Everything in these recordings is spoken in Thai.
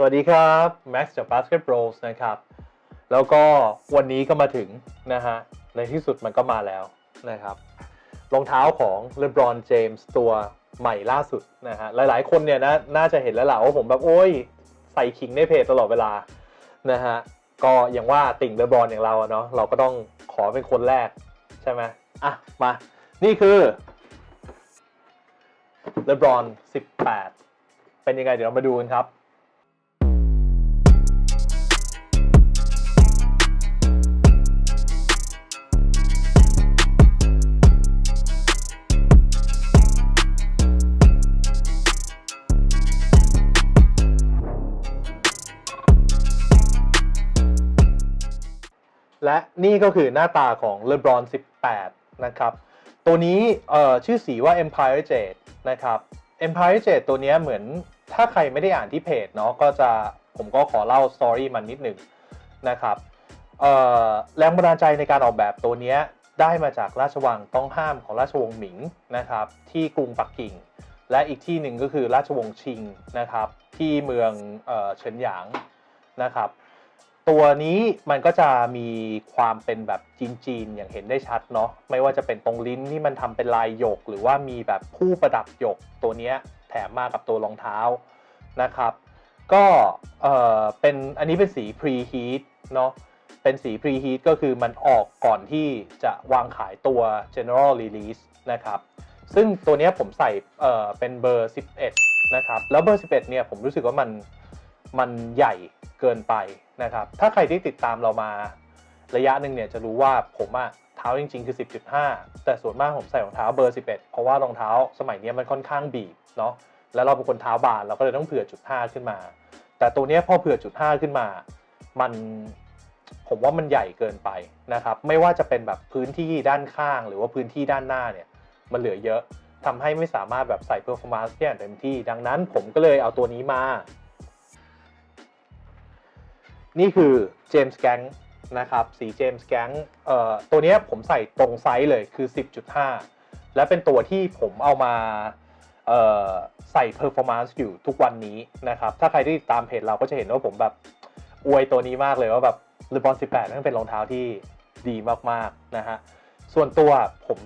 สวัสดีครับ Max จาก Basket Bros นะครับ แล้วก็วันนี้ก็มาถึงนะฮะ ในที่สุดมันก็มาแล้วนะครับ รองเท้าของ LeBron James ตัวใหม่ล่าสุดนะฮะ หลายๆ คนเนี่ยนะน่าจะเห็นแล้วล่ะว่าผมแบบ โอ้ย ใส่ขิงในเพจตลอดเวลานะฮะ ก็อย่างว่าติ่ง LeBron อย่างเราเนาะ เราก็ต้องขอเป็นคนแรก ใช่ไหมอะ มา นี่คือ LeBron 18 เป็นยังไงเดี๋ยวเรามาดูกันครับ และนี่ก็คือหน้าตาของ LeBron 18 นะครับ ตัวนี้ชื่อสีว่า Empire Jade นะครับ Empire Jade ตัวนี้เหมือนถ้าใครไม่ได้อ่านที่เพจเนาะก็จะผมก็ขอเล่าสตอรี่มันนิดหนึ่งนะครับแรงบันดาลใจในการออกแบบตัวนี้ได้มาจากราชวังต้องห้ามของราชวงศ์หมิงนะครับที่กรุงปักกิ่ง และอีกที่หนึ่งก็คือราชวงศ์ชิงนะครับที่เมืองเฉินหยางนะครับ ตัวนี้มันก็จะมีความเป็นแบบจีนๆอย่างเห็นได้ชัดเนาะไม่ว่าจะเป็นตรงลิ้นที่มันทำเป็นลายหยก หรือว่ามีแบบผู้ประดับหยกตัวเนี้ยแถมมากับตัวรองเท้านะครับ ก็เออเป็นอันนี้เป็นสี pre heat เนาะเป็นสี pre heat ก็คือมันออกก่อนที่จะวางขายตัว general release นะครับซึ่งตัวเนี้ยผมใส่เออเป็นเบอร์ 11 นะครับ แล้วเบอร์ 11 เนี่ยผมรู้สึกว่ามันมันใหญ่เกินไป นะครับถ้าใครที่ติดตามเรามาระยะหนึ่งเนี่ยจะรู้ว่าผมอะเท้าจริง ๆ คือ 10.5 แต่ส่วนมากผมใส่รองเท้าเบอร์ 11 เพราะว่ารองเท้าสมัยนี้มันค่อนข้างบีบเนาะแล้วเราเป็นคนเท้าบานเราก็เลยต้องเผื่อจุด5ขึ้นมา แต่ตัวนี้พอเผื่อจุด5ขึ้นมา มันผมว่ามันใหญ่เกินไปนะครับไม่ว่าจะเป็นแบบพื้นที่ด้านข้าง หรือว่าพื้นที่ด้านหน้าเนี่ยมันเหลือเยอะทำให้ไม่สามารถแบบใส่เพอร์ฟอร์มานซ์ได้อย่างเต็มที่ ดังนั้นผมก็เลยเอาตัวนี้มา นี่คือเจมส์แกงนะครับสีเจมส์แกงตัวนี้ผมใส่ตรงไซส์เลยคือ 10.5 และเป็นตัวที่ผมเอามาใส่เพอร์ฟอร์มานซ์อยู่ทุกวันนี้นะครับ ถ้าใครที่ติดตามเพจเราก็จะเห็นว่าผมแบบอวยตัวนี้มากเลยว่าแบบเลบอน18 นั่นเป็นรองเท้าที่ดีมากๆนะฮะ ส่วนตัวผม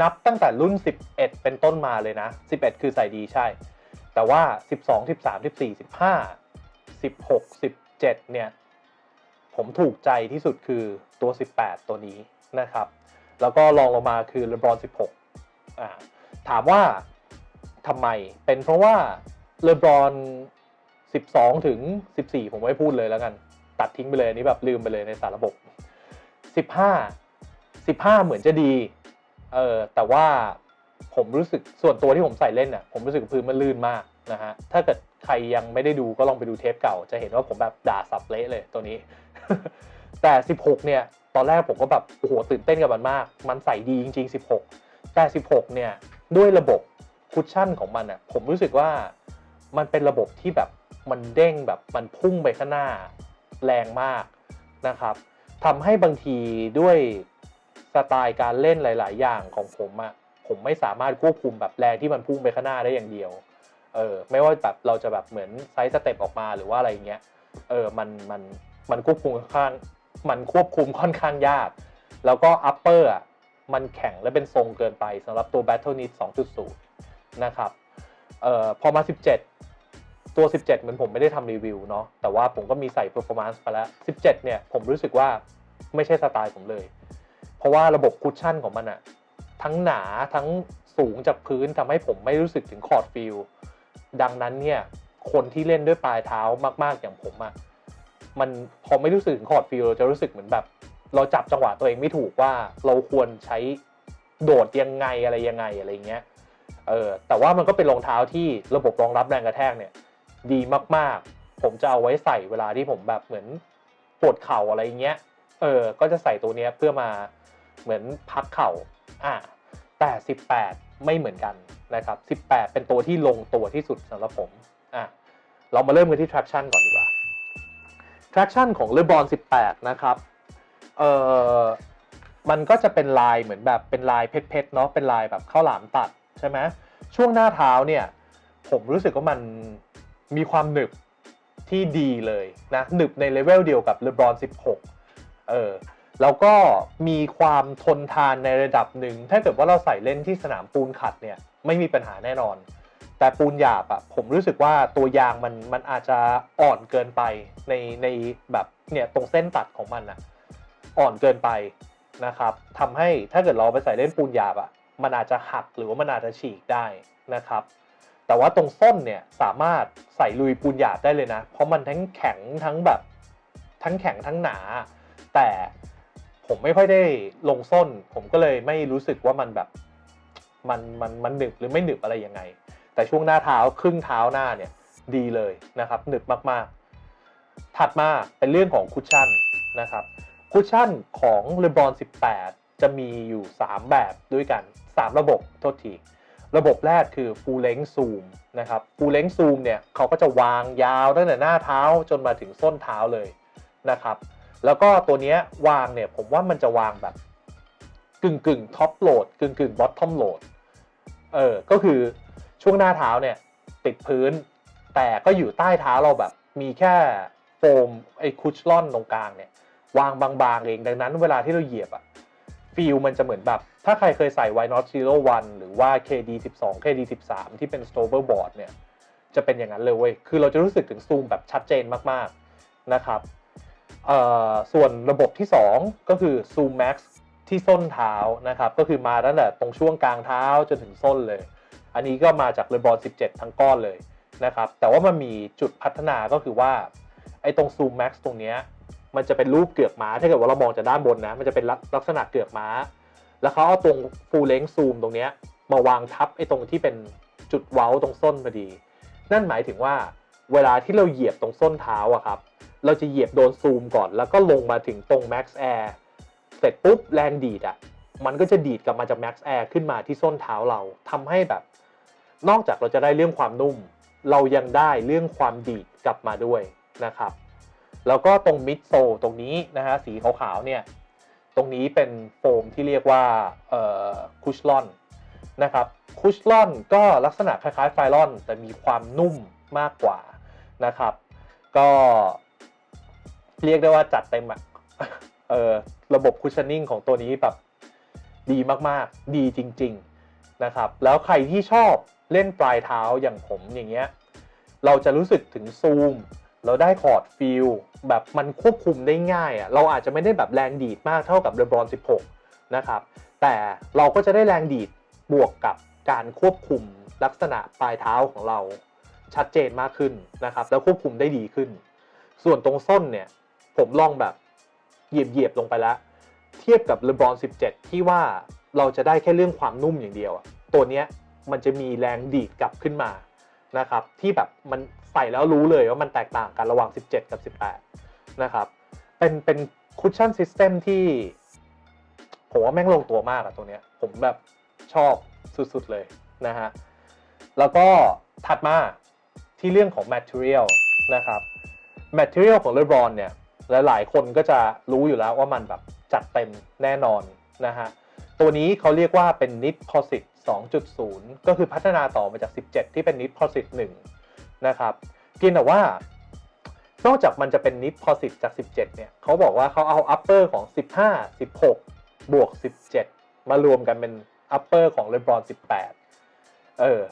นับตั้งแต่รุ่น 11 เป็นต้นมาเลยนะ 11 คือใส่ดีใช่ แต่ว่า 12 13 14 15 16 7 เนี่ย ผมถูกใจที่สุดคือตัว 18 ตัวนี้นะครับ แล้วก็ลองลงมาคือ LeBron 16อ่าถามว่าทำไมเป็นเพราะว่า LeBron 12 ถึง 14 ผมไม่พูดเลยแล้วกัน ตัดทิ้งไปเลยนนี้แบบลืมไปเลยในสารระบบ 15 15 เหมือนจะดีเออแต่ว่าผมรู้สึกส่วนตัวที่ผมใส่เล่นน่ะผมรู้สึกพื้นมันลื่นมากนะฮะถ้าเกิด ใครยังไม่ได้ดูก็ลองไปดูเทปเก่า จะเห็นว่าผมแบบด่าสับเละเลยตัวนี้ แต่ 16 เนี่ย ตอนแรกผมก็แบบโอ้โหตื่นเต้นกับมันมาก มันใส่ดีจริง ๆ 16 แต่ 16 เนี่ย ด้วยระบบคุชชั่นของมันอะผมรู้สึกว่ามันเป็นระบบที่แบบมันเด้งแบบมันพุ่งไปข้างหน้าแรงมากนะครับทำให้บางทีด้วยสไตล์การเล่นหลาย ๆ อย่างของผมอะผมไม่สามารถควบคุมแบบแรงที่มันพุ่งไปข้างหน้าได้อย่างเดียว เออไม่ว่าแบบเราจะแบบเหมือนไซส์สเต็ปออกมาหรือว่าอะไรเงี้ยเออมันมันมันควบคุมค่อนข้างมันควบคุมค่อนข้างยาก แล้วก็อัปเปอร์อะมันแข็งและเป็นทรงเกินไปสำหรับตัว Battle Need 2.0 นะครับเอ่อพอมา 17 ตัว 17 เหมือนผมไม่ได้ทำรีวิวเนาะแต่ว่าผมก็มีใส่ performance ไปแล้ว 17 เนี่ยผมรู้สึกว่าไม่ใช่สไตล์ผมเลย เพราะว่าระบบคุชชั่นของมันอะทั้งหนาทั้งสูงจากพื้นทำให้ผมไม่รู้สึกถึงคอร์ดฟิล ดังนั้นเนี่ยคนที่เล่นด้วยปลายเท้ามาก ๆ อย่างผมอะมันพอไม่รู้สึกถึงคอร์ดฟิลเราจะรู้สึกเหมือนแบบ เราจับจังหวะตัวเองไม่ถูกว่าเราควรใช้โดดยังไงอะไรยังไงอะไรเงี้ยเออแต่ว่ามันก็เป็นรองเท้าที่ระบบรองรับแรงกระแทกเนี่ย ดีมากๆ ผมจะเอาไว้ใส่เวลาที่ผมแบบเหมือนปวดเข่าอะไรเงี้ยเออก็จะใส่ตัวเนี้ยเพื่อมาเหมือนพักเข่าอ่าแต่ 18 ไม่เหมือนกัน นะครับ 18 เป็นตัวที่ลงตัวที่สุดสำหรับผมอะเรามาเริ่มกันที่ traction ก่อนดีกว่า traction ของ LeBron 18 นะครับเออมันก็จะเป็นลายเหมือนแบบเป็นลายเพชรๆเนาะเป็นลายแบบข้าวหลามตัดใช่ไหมช่วงหน้าเท้าเนี่ยผมรู้สึกว่ามันมีความหนึบที่ดีเลยนะหนึบในเลเวลเดียวกับเลบรอน16 เออ แล้วก็มีความทนทานในระดับหนึ่ง ถ้าเกิดว่าเราใส่เล่นที่สนามปูนขัดเนี่ยไม่มีปัญหาแน่นอน แต่ปูนหยาบอะผมรู้สึกว่าตัวยางมันมันอาจจะอ่อนเกินไปในในแบบเนี่ยตรงเส้นตัดของมันอะอ่อนเกินไปนะครับทำให้ถ้าเกิดเราไปใส่เล่นปูนหยาบอะมันอาจจะหักหรือว่ามันอาจจะฉีกได้นะครับ แต่ว่าตรงส้นเนี่ยสามารถใส่ลุยปูนหยาบได้เลยนะ เพราะมันทั้งแข็งทั้งแบบทั้งแข็งทั้งหนา แต่ ผมไม่ค่อยได้ลงส้น ผมก็เลยไม่รู้สึกว่ามันแบบมันมันมันหนึบหรือไม่หนึบอะไรยังไง แต่ช่วงหน้าเท้าครึ่งเท้าหน้าเนี่ยดีเลยนะครับหนึบมากๆ ถัดมาเป็นเรื่องของคุชชั่นนะครับคุชชั่นของเลบอน18 จะมีอยู่ 3 แบบด้วยกัน 3 ระบบโทษทีระบบแรกคือ full length zoom นะครับ full length zoom เนี่ยเขาก็จะวางยาวตั้งแต่หน้าเท้าจนมาถึงส้นเท้าเลยนะครับ แล้วก็ตัวนี้วางเนี่ยผมว่ามันจะวางแบบกึ่งกึ่งท็อปโหลดกึ่งกึ่งบอททอมโหลดเออก็คือช่วงหน้าเท้าเนี่ยติดพื้น แต่ก็อยู่ใต้เท้าเราแบบ มีแค่โฟมไอ้คุชลอนตรงกลางเนี่ยวางบางๆเองดังนั้นเวลาที่เราเหยียบอะฟีลมันจะเหมือนแบบ ถ้าใครเคยใส่ y not zero one หรือว่า KD 12 KD 13ที่เป็น stover board เนี่ยจะเป็นอย่างนั้นเลยเว้ย คือเราจะรู้สึกถึงซูมแบบชัดเจนมากๆนะครับ ส่วนระบบที่ 2 ก็คือ Zoom Max ที่ส้นเท้านะครับ ก็คือมาตั้งแต่ตรงช่วงกลางเท้าจนถึงส้นเลย อันนี้ก็มาจากเลบอน17 ทั้งก้อนเลยนะครับ แต่ว่ามันมีจุดพัฒนาก็คือว่า ไอ้ตรง Zoom Max ตรงเนี้ยมันจะเป็นรูปเกือกม้า ถ้าเกิดว่าเรามองจากด้านบนนะ มันจะเป็นลักลักษณะเกือกม้า แล้วเขาเอาตรง full length zoom ตรงเนี้ยมาวางทับไอ้ตรงที่เป็นจุดเว้าตรงส้นพอดี นั่นหมายถึงว่าเวลาที่เราเหยียบตรงส้นเท้าอะครับ เราจะเหยียบโดนซูมก่อน แล้วก็ลงมาถึงตรง max air เสร็จปุ๊บแรงดีดอะมันก็จะดีดกลับมาจาก max air ขึ้นมาที่ส้นเท้าเราทำให้แบบ นอกจากเราจะได้เรื่องความนุ่ม เรายังได้เรื่องความดีดกลับมาด้วยนะครับ แล้วก็ตรงมิดโซตรงนี้นะฮะสีขาวๆเนี่ยตรงนี้เป็นโฟมที่เรียกว่าคุชลอนนะครับคุชลอนก็ลักษณะคล้ายๆไฟลอน แต่มีความนุ่มมากกว่านะครับ ก็ เรียกได้ว่าจัดเต็มอะเออระบบคุชชั่นนิ่งของตัวนี้แบบดีมากๆ ดีจริง ๆนะครับ แล้วใครที่ชอบเล่นปลายเท้าอย่างผมอย่างเงี้ย เราจะรู้สึกถึงซูม เราได้คอร์ดฟิลแบบมันควบคุมได้ง่ายอะ่ะ เราอาจจะไม่ได้แบบแรงดีดมากเท่ากับเรบรอน16 นะครับ แต่เราก็จะได้แรงดีดบวกกับการควบคุมลักษณะปลายเท้าของเราชัดเจนมากขึ้นนะครับ แล้วควบคุมได้ดีขึ้น ส่วนตรงส้นเนี่ย ผมลองแบบเหยียบเหยียบๆลงไปแล้ว เทียบกับเลบรอน17 ที่ว่าเราจะได้แค่เรื่องความนุ่มอย่างเดียวอะตัวเนี้ยมันจะมีแรงดีดกลับขึ้นมานะครับ ที่แบบมันใส่แล้วรู้เลยว่ามันแตกต่างกันระหว่าง 17 กับ 18 นะครับ เป็นเป็นคุชชั่นซิสเต็มที่ผมว่าแม่งลงตัวมากอะตัวเนี้ย ผมแบบชอบสุดๆเลยนะฮะ แล้วก็ถัดมาที่เรื่องของ Material นะครับ Material ของ LeBron เนี่ย และหลายคนก็จะรู้อยู่แล้วว่ามันแบบจัดเต็มแน่นอนนะฮะ ตัวนี้เขาเรียกว่าเป็น Knit Posit 2.0 ก็คือพัฒนาต่อมาจาก 17 ที่เป็น Knit Posit 1นะครับเพียงแต่ว่านอกจากมันจะเป็น Knit Posit จาก 17 เนี่ยเขาบอกว่าเขาเอา upper ของ 15 16 บวก 17 มารวมกันเป็น upper ของ LeBron 18 เออ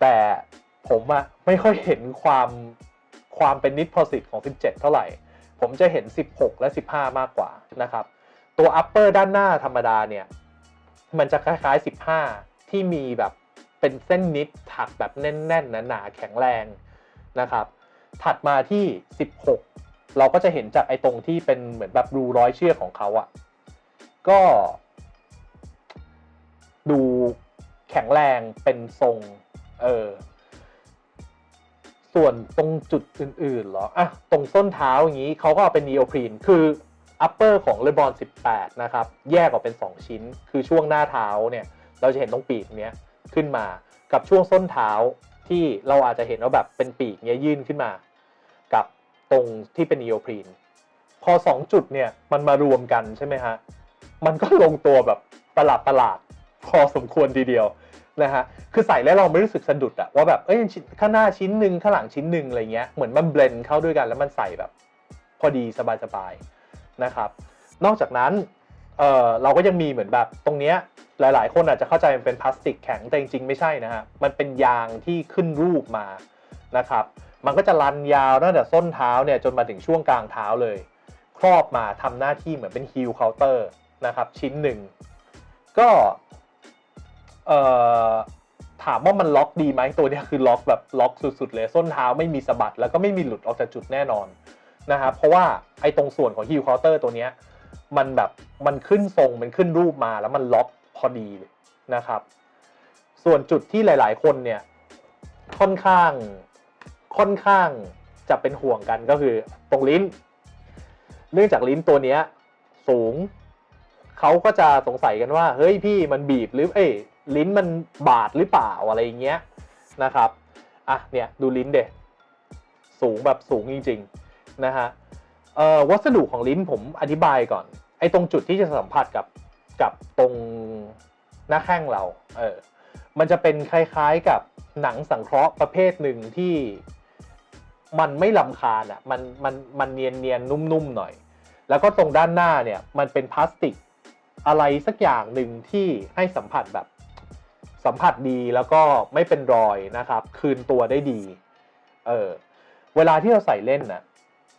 แต่ผมอะไม่ค่อยเห็นความความเป็น Knit Posit ของ 17 เท่าไหร่ ผมจะเห็น 16 และ 15 มากกว่านะครับ ตัว upper ด้านหน้าธรรมดาเนี่ย มันจะคล้ายๆ 15 ที่มีแบบเป็นเส้นนิดถักแบบแน่นๆหนาๆแข็งแรงนะครับ ถัดมาที่ 16 เราก็จะเห็นจากไอ้ตรงที่เป็นเหมือนแบบรูร้อยเชือกของเขาอะ่ะ ก็ ดูแข็งแรงเป็นทรง เออ ส่วนตรงจุดอื่นๆเหรออะตรงส้นเท้าอย่างนี้เขาก็เอาเป็นนีโอพรีนคืออัปเปอร์ของเลบอน18 นะครับ แยกออกเป็น 2 ชิ้น คือช่วงหน้าเท้าเนี่ย เราจะเห็นตรงปีกเนี้ยขึ้นมากับช่วงส้นเท้าที่เราอาจจะเห็นว่าแบบเป็นปีกเนี้ยยื่นขึ้นมา กับตรงที่เป็นนีโอพรีนพอ 2 จุดเนี่ยมันมารวมกันใช่ไหมฮะมันก็ลงตัวแบบประหลาดประหลาดๆพอสมควรทีเดียว นะฮะคือใส่แล้วเราไม่รู้สึกสะดุดอะว่าแบบเอ้ยข้างหน้าชิ้นหนึ่งข้างหลังชิ้นหนึ่งอะไรเงี้ยเหมือนมันเบลนเข้าด้วยกันแล้วมันใส่แบบ พอดีสบายๆนะครับ นอกจากนั้นเออเราก็ยังมีเหมือนแบบตรงเนี้ยหลายๆ คนอาจจะเข้าใจมันเป็นพลาสติกแข็งแต่จริงๆไม่ใช่นะฮะมันเป็นยางที่ขึ้นรูปมานะครับ มันก็จะรันยาวตั้งแต่ส้นเท้าเนี่ยจนมาถึงช่วงกลางเท้าเลย ครอบมาทำหน้าที่เหมือนเป็นฮิลเคาน์เตอร์นะครับชิ้นหนึ่งก็ เอ่อถามว่ามันล็อกดีไหมตัวนี้คือล็อกแบบล็อกสุดๆเลยส้นเท้าไม่มีสะบัด แล้วก็ไม่มีหลุดออกจากจุดแน่นอนนะครับเพราะว่าไอ้ตรงส่วนของฮิลเคาน์เตอร์ตัวเนี้ยมันแบบมันขึ้นทรงมันขึ้นรูปมาแล้วมันล็อกพอดีนะครับ ส่วนจุดที่หลาย ๆ คนเนี่ยค่อนข้างค่อนข้างจะเป็นห่วงกันก็คือตรงลิ้น เนื่องจากลิ้นตัวเนี้ยสูงเขาก็จะสงสัยกันว่า เฮ้ยพี่มันบีบหรือเอ้ย ลิ้นมันบาดหรือเปล่าอะไรอย่างเงี้ยนะครับอะเนี่ยดูลิ้นเด็สูงแบบสูงจริงๆนะฮะเอ่อวัสดุของลิ้นผมอธิบายก่อนไอ้ตรงจุดที่จะสัมผัสกับกับตรงหน้าแข้งเราเออมันจะเป็นคล้ายๆกับหนังสังเคราะห์ประเภทหนึ่งที่มันไม่ลำคาญอะมันมันมันเนียนเนียนนุ่มๆหน่อย แล้วก็ตรงด้านหน้าเนี่ยมันเป็นพลาสติกอะไรสักอย่างหนึ่งที่ให้สัมผัสแบบ สัมผัสดีแล้วก็ไม่เป็นรอยนะครับ คืนตัวได้ดี เออเวลาที่เราใส่เล่นน่ะ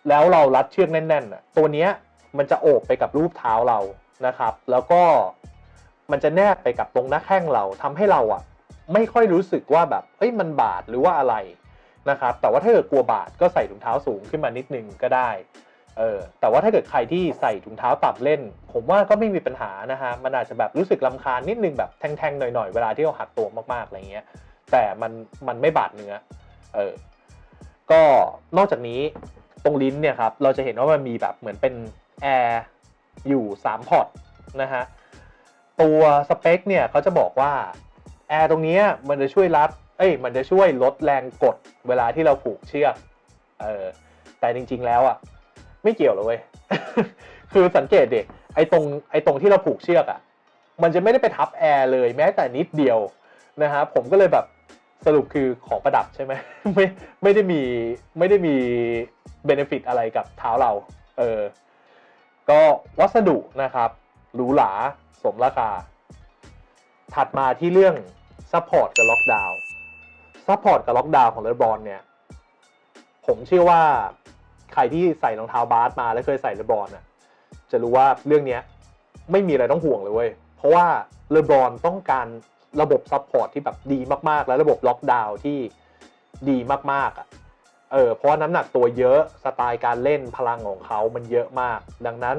แล้วเรารัดเชือกแน่นๆน่ะตัวเนี้ยมันจะโอบไปกับรูปเท้าเรานะครับ แล้วก็มันจะแนบไปกับตรงหน้าแข้งเราทำให้เราอะไม่ค่อยรู้สึกว่าแบบเอ้ยมันบาดหรือว่าอะไรนะครับ แต่ว่าถ้าเกิดกลัวบาดก็ใส่ถุงเท้าสูงขึ้นมานิดนึงก็ได้ เออแต่ว่าถ้าเกิดใครที่ใส่ถุงเท้าต่ำเล่น ผมว่าก็ไม่มีปัญหานะฮะมันอาจจะแบบรู้สึกลำคาญนิดนึงแบบแทงๆหน่อยๆเวลาที่เราหักตัวมากๆอะไรเงี้ยแต่มันมันไม่บาดเนื้อเออก็นอกจากนี้ตรงลิ้นเนี่ยครับเราจะเห็นว่ามันมีแบบเหมือนเป็นแอร์อยู่ 3 พอร์ตนะฮะตัวสเปคเนี่ยเขาจะบอกว่าแอร์ตรงนี้มันจะช่วยรัดเอ้ยมันจะช่วยลดแรงกดเวลาที่เราผูกเชือกเออแต่จริงๆแล้วอะ ไม่เกี่ยวเลยเว้ยคือสังเกตเด็กไอ้ตรงไอ้ตรงที่เราผูกเชือกอะ่ะ มันจะไม่ได้ไปทับแอร์เลยแม้แต่นิดเดียวนะฮะผมก็เลยแบบสรุปคือของประดับใช่ไหมไม่ไม่ได้มีไม่ได้มีเบนฟิตอะไรกับเท้าเรา เออ ก็วัสดุนะครับหรูหราสมราคา ถัดมาที่เรื่องซัพพอร์ตกับล็อกดาวน์ซัพพอร์ตกับล็อกดาวน์ของเลบรอนเนี่ย ผมเชื่อว่า ใครที่ใส่รองเท้าบาสมาแล้วเคยใส่เลบรอนน่ะจะรู้ว่าเรื่องเนี้ยไม่มีอะไรต้องห่วงเลยเว้ยเพราะว่าเลบรอนต้องการระบบซัพพอร์ตที่แบบดีมากๆ และระบบล็อกดาวน์ที่ดีมากๆอะเออเพราะน้ำหนักตัวเยอะสไตล์การเล่นพลังของเขามันเยอะมาก ดังนั้น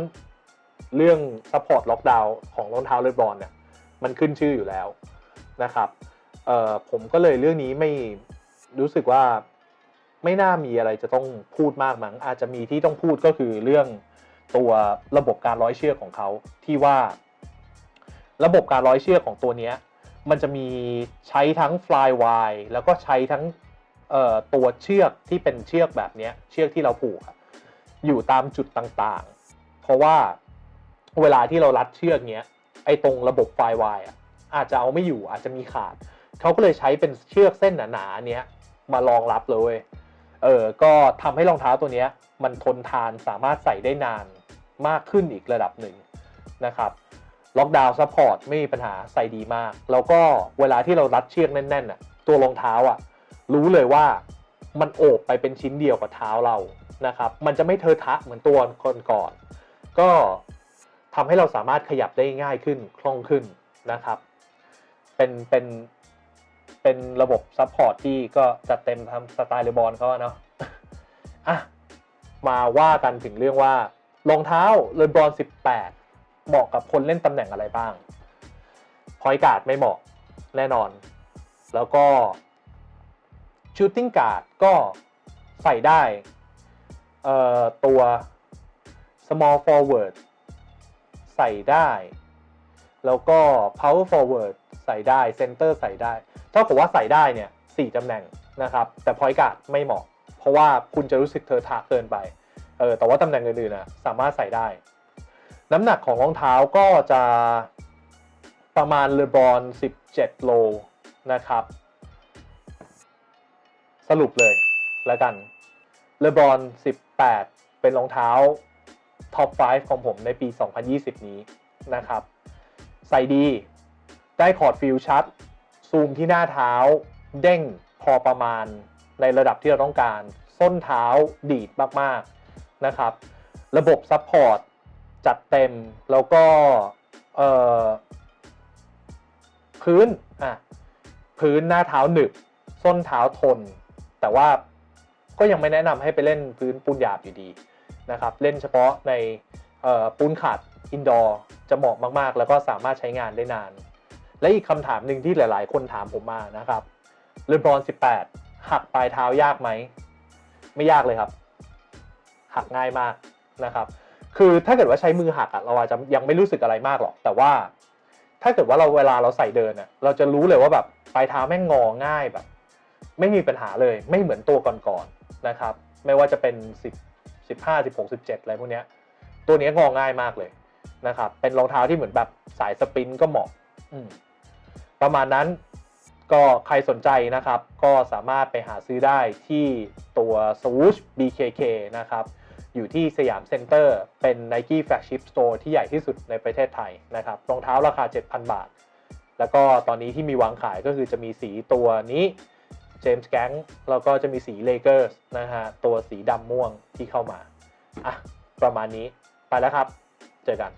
เรื่องซัพพอร์ตล็อกดาวน์ของรองเท้าเลบรอนเนี่ยมันขึ้นชื่ออยู่แล้วนะครับเออผมก็เลยเรื่องนี้ไม่รู้สึกว่า ไม่น่ามีอะไรจะต้องพูดมากมั้งอาจจะมีที่ต้องพูดก็คือเรื่องตัวระบบการร้อยเชือกของเขาที่ว่า ระบบการร้อยเชือกของตัวเนี้ยมันจะมีใช้ทั้ง fly wire แล้วก็ใช้ทั้งตัวเชือกที่เป็นเชือกแบบนี้เชือกที่เราผูกอยู่ตามจุดต่างๆ เพราะว่าเวลาที่เรารัดเชือกเนี้ยไอ้ตรงระบบ fly wire อะอาจจะเอาไม่อยู่อาจจะมีขาด เขาก็เลยใช้เป็นเชือกเส้นหนาๆเนี้ยมารองรับเลย เออก็ทำให้รองเท้าตัวนี้มันทนทานสามารถใส่ได้นานมากขึ้นอีกระดับหนึ่งนะครับล็อกดาวน์ซัพพอร์ตไม่มีปัญหาใส่ดีมาก แล้วก็เวลาที่เรารัดเชือกแน่นๆน่ะตัวรองเท้าอะรู้เลยว่ามันโอบไปเป็นชิ้นเดียวกับเท้าเรานะครับมันจะไม่เทอะทะเหมือนตัวก่อนๆก็ทำให้เราสามารถขยับได้ง่ายขึ้นคล่องขึ้นนะครับ เป็นเป็น เป็นระบบซัพพอร์ตที่ก็จัดเต็มทำสไตล์เลบอนเขาเนาะอะมาว่ากันถึงเรื่องว่ารองเท้าเลบอน18 เหมาะกับคนเล่นตำแหน่งอะไรบ้าง พอยการ์ดไม่เหมาะแน่นอน แล้วก็ชูตติ้งการ์ดก็ใส่ได้เอ่อตัว small forward ใส่ได้ แล้วก็ power forward ใส่ได้ center ใส่ได้ เท่ากับว่าใส่ได้เนี่ยสี่ตำแหน่งนะครับ แต่ point guard ไม่เหมาะ เพราะว่าคุณจะรู้สึกเทอทะเกินไป เออ แต่ว่าตำแหน่งอื่นๆนะสามารถใส่ได้ น้ำหนักของรองเท้าก็จะประมาณเลบรอน17 โลนะครับ สรุปเลยแล้วกันเลบอน18 เป็นรองเท้าท็อป 5 ของผมในปี 2020 นี้นะครับ ใส่ดี ได้คอร์ดฟิลชัด ซูมที่หน้าเท้า เด้งพอประมาณในระดับที่เราต้องการ ส้นเท้าดีดมากๆนะครับ ระบบซัพพอร์ตจัดเต็มแล้วก็เอ่อพื้นอะพื้นหน้าเท้าหนึบ ส้นเท้าทน แต่ว่าก็ยังไม่แนะนำให้ไปเล่นพื้นปูนหยาบอยู่ดีนะครับ เล่นเฉพาะในปูนขัด อินดอร์จะเหมาะมากๆ แล้วก็สามารถใช้งานได้นาน และอีกคำถามหนึ่งที่หลาย ๆ คนถามผมมานะครับเลบรอน18 หักปลายเท้ายากไหม ไม่ยากเลยครับ หักง่ายมากนะครับ คือถ้าเกิดว่าใช้มือหักอะเราอาจจะยังไม่รู้สึกอะไรมากหรอก แต่ว่า ถ้าเกิดว่าเราเวลาเราใส่เดินอะเราจะรู้เลยว่าแบบปลายเท้าแม่งงอง่ายแบบ ไม่มีปัญหาเลย ไม่เหมือนตัวก่อนๆนะครับ ไม่ว่าจะเป็น 10 15 16 17อะไรพวกเนี้ยตัวเนี้ยงอง่ายมากเลย นะครับเป็นรองเท้าที่เหมือนแบบสายสปรินก็เหมาะอประมาณนั้นก็ใครสนใจนะครับ ก็สามารถไปหาซื้อได้ที่ตัว Swoosh BKK นะครับ อยู่ที่สยามเซ็นเตอร์ เป็น Nike Flagship Store ที่ใหญ่ที่สุดในประเทศไทยนะครับรองเท้าราคา 7,000 บาท แล้วก็ตอนนี้ที่มีวางขายก็คือจะมีสีตัวนี้ James Gang แล้วก็จะมีสี Lakers นะฮะ ตัวสีดำม่วงที่เข้ามา อะ ประมาณนี้ไปแล้วครับ เจอกัน